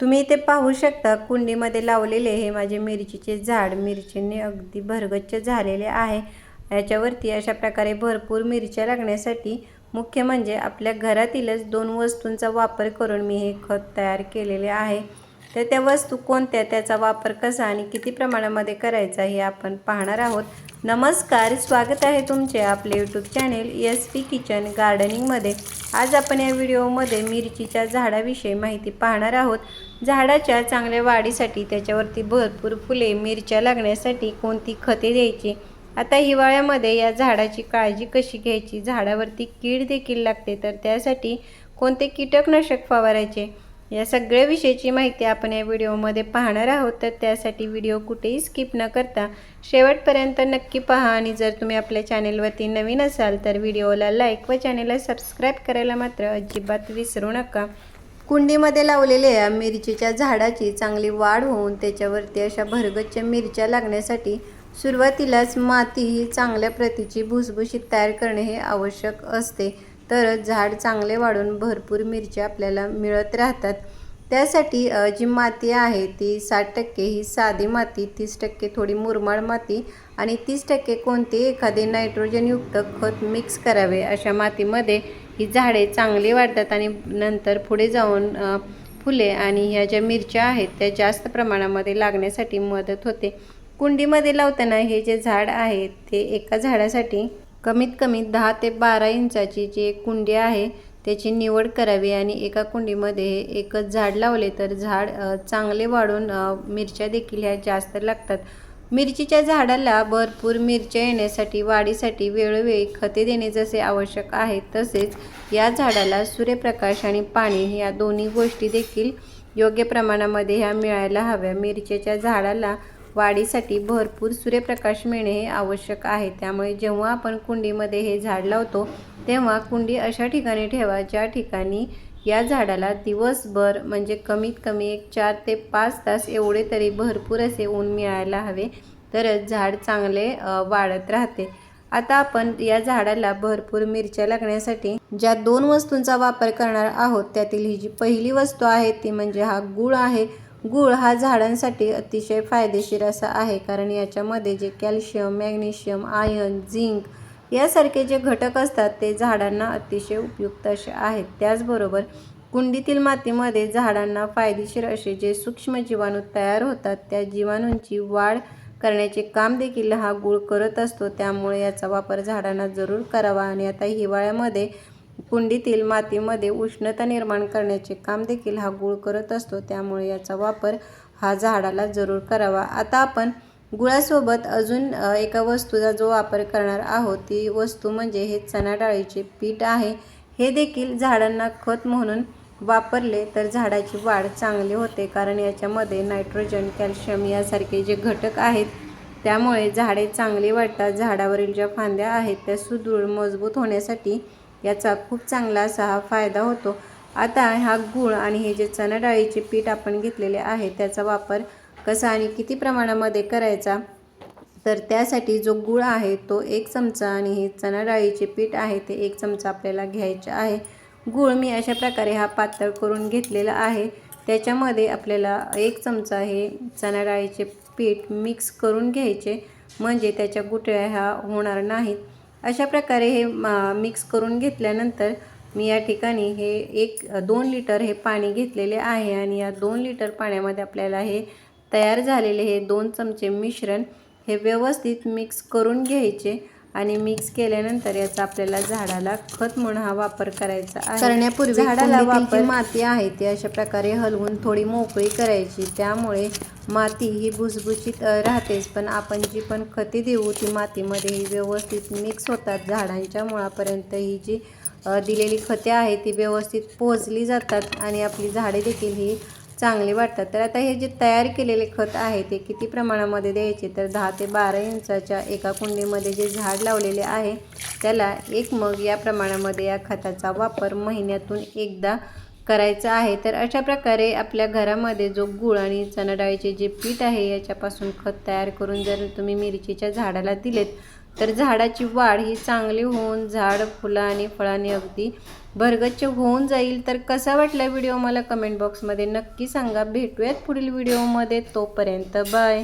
तुम्ही इथे पाहू शकता कुंडीमध्ये लावलेले हे माझे मिरचीचे झाड. मिरचीने अगदी भरगच्च झालेले आहे. याच्यावरती अशा प्रकारे भरपूर मिरच्या लागण्यासाठी मुख्य म्हणजे आपल्या घरातीलच दोन वस्तूंचा वापर करून मी हे खत तयार केलेले आहे. तर त्या वस्तू कोणत्या त्याचा वापर कसा आणि किती प्रमाणामध्ये करायचा हे आपण पाहणार आहोत. नमस्कार स्वागत आहे तुमचे आपले YouTube channel S P kitchen गार्डनिंगमध्ये आज आपण या व्हिडिओमध्ये मिरचीच्या झाडाविषयी माहिती पाहणार आहोत. झाडाच्या चांगल्या वाढीसाठी त्याच्यावरती भरपूर फुले मिरच्या लागण्यासाठी कोणती खते द्यायची? आता हिवाळ्यामध्ये या झाडाची काळजी कशी घ्यायची? झाडावरती कीड देखील लागते तर त्यासाठी कोणते कीटकनाशक फवारायचे? या सगळ्या विषयीची माहिती आपण या व्हिडिओमध्ये पाहणार आहोत तर त्यासाठी व्हिडिओ कुठेही स्किप न करता शेवटपर्यंत नक्की पहा. आणि जर तुम्ही आपल्या चॅनेलवरती नवीन असाल तर व्हिडिओला लाईक व चॅनेलला सबस्क्राईब करायला मात्र अजिबात विसरू नका. कुंडीमध्ये लावलेल्या मिरचीच्या झाडाची चांगली वाढ होऊन त्याच्यावरती अशा भरगच्च मिरच्या लागण्यासाठी सुरुवातीलाच माती ही चांगल्या प्रतीची भुसभुशीत तयार करणे हे आवश्यक असते. तर झाड चांगले वाढून भरपूर मिरच्या आपल्याला मिळत राहतात. त्यासाठी जी माती आहे ती साठ टक्के ही साधी माती तीस टक्के थोडी मुरमाड माती आणि तीस टक्के कोणते एखादे नायट्रोजनयुक्त खत मिक्स करावे अशा मातीमध्ये ही झाडे चांगली वाढतात आणि नंतर पुढे जाऊन फुले आणि ह्या ज्या मिरच्या आहेत त्या जास्त प्रमाणामध्ये लागण्यासाठी मदत होते. कुंडीमध्ये लावताना हे जे झाड आहे ते एका झाडासाठी कमीत कमी दहा ते बारा इंचाची जी एक कुंडी आहे त्याची निवड करावी आणि एका कुंडीमध्ये एकच झाड लावले तर झाड चांगले वाढून मिरच्या देखील ह्या जास्त लागतात. मिरचीच्या झाडाला भरपूर मिरच्या येण्यासाठी वाढीसाठी वेळोवेळी खते देणे जसे आवश्यक आहे तसेच या झाडाला सूर्यप्रकाश आणि पाणी या दोन्ही गोष्टी देखील योग्य प्रमाणामध्ये ह्या मिळायला हव्या. मिरचीच्या झाडाला वाढीसाठी भरपूर सूर्यप्रकाश मिळणे हे आवश्यक आहे. त्यामुळे जेव्हा आपण कुंडीमध्ये हे झाड लावतो तेव्हा कुंडी अशा ठिकाणी ठेवा ज्या ठिकाणी या झाडाला दिवसभर म्हणजे कमीत कमी एक चार ते पाच तास एवढे तरी भरपूर असे ऊन मिळायला हवे. तरच झाड चांगले वाढत राहते. आता आपण या झाडाला भरपूर मिरच्या लागण्यासाठी ज्या दोन वस्तूंचा वापर करणार आहोत त्यातील ही जी पहिली वस्तू आहे ती म्हणजे हा गूळ आहे. गूळ हा झाडांसाठी अतिशय फायदेशीर असा आहे कारण याच्यामध्ये जे कॅल्शियम मॅग्नेशियम आयर्न झिंक यासारखे जे घटक असतात ते झाडांना अतिशय उपयुक्त असे आहेत. त्याचबरोबर कुंडीतील मातीमध्ये झाडांना फायदेशीर असे जे सूक्ष्म जीवाणू तयार होतात त्या जीवाणूंची वाढ करण्याचे काम देखील हा गूळ करत असतो. त्यामुळे याचा वापर झाडांना जरूर करावा आणि आता हिवाळ्यामध्ये कुंडीतील मातीमध्ये उष्णता निर्माण करण्याचे काम देखील हा गूळ करत असतो. त्यामुळे याचा वापर हा झाडाला जरूर करावा. आता आपण गुळासोबत अजून एका वस्तूचा जो वापर करणार आहोत ती वस्तू म्हणजे हे चणा डाळीचे पीठ आहे. हे देखील झाडांना खत म्हणून वापरले तर झाडाची वाढ चांगली होते कारण याच्यामध्ये नायट्रोजन कॅल्शियम यासारखे जे घटक आहेत त्यामुळे झाडे चांगली वाढतात. झाडावरील ज्या फांद्या आहेत त्या सुदृढ मजबूत होण्यासाठी याचा खूप चांगला असा हा फायदा होतो. आता हा गूळ आणि हे जे चणा डाळीचे पीठ आपण घेतलेले आहे त्याचा वापर कसा आणि किती प्रमाणामध्ये करायचा? तर त्यासाठी जो गूळ आहे तो एक चमचा आणि हे चणा डाळीचे पीठ आहे ते एक चमचा आपल्याला घ्यायचे आहे. गूळ मी अशा प्रकारे हा पातळ करून घेतलेला आहे. त्याच्यामध्ये आपल्याला एक चमचा हे चणा डाळीचे पीठ मिक्स करून घ्यायचे म्हणजे त्याच्या गुठळ्या ह्या होणार नाहीत. अशा प्रकारे हे मिक्स करून घेतल्यानंतर मी या ठिकाणी हे एक दोन लिटर हे पाणी घेतलेले आहे आणि या दोन लिटर पाण्यामध्ये आपल्याला हे तयार झालेले हे दोन चमचे मिश्रण हे व्यवस्थित मिक्स करून घ्यायचे. आणि मिक्स केल्यानंतर याचा आपल्याला झाडाला खत म्हणून हा वापर करायचा आहे. करण्यापूर्वी झाडाला वापर माती आहे ती अशा प्रकारे हलवून थोडी मोकळी करायची. त्यामुळे माती ही भुसभुशीत राहतेच. पण आपण जी पण खते देऊ ती मातीमध्ये ही व्यवस्थित मिक्स होतात. झाडांच्या मुळापर्यंत ही जी दिलेली खते आहे ती व्यवस्थित पोहोचली जातात. आणि आपली झाडे देखील ही चांगली वाटतात. तर आता हे जे तयार केलेले खत आहे ते किती प्रमाणामध्ये द्यायचे? तर दहा ते बारा इंचाच्या एका कुंडीमध्ये जे झाड लावलेले आहे त्याला एक मग या प्रमाणामध्ये या खताचा वापर महिन्यातून एकदा करायचा आहे. तर अशा प्रकारे आपल्या घरामध्ये जो गूळ आणि चणाडाळीचे जे पीठ आहे याच्यापासून खत तयार करून जर तुम्ही मिरचीच्या झाडाला दिलेत तर झाडाची वाढ ही चांगली होऊन झाड फुलं आणि फळांनी अगदी भरगच्च होऊन जाईल. तर कसा वाटला व्हिडिओ? मला कमेंट बॉक्समध्ये नक्की सांगा. भेटूयात पुढील व्हिडिओमध्ये. तोपर्यंत बाय.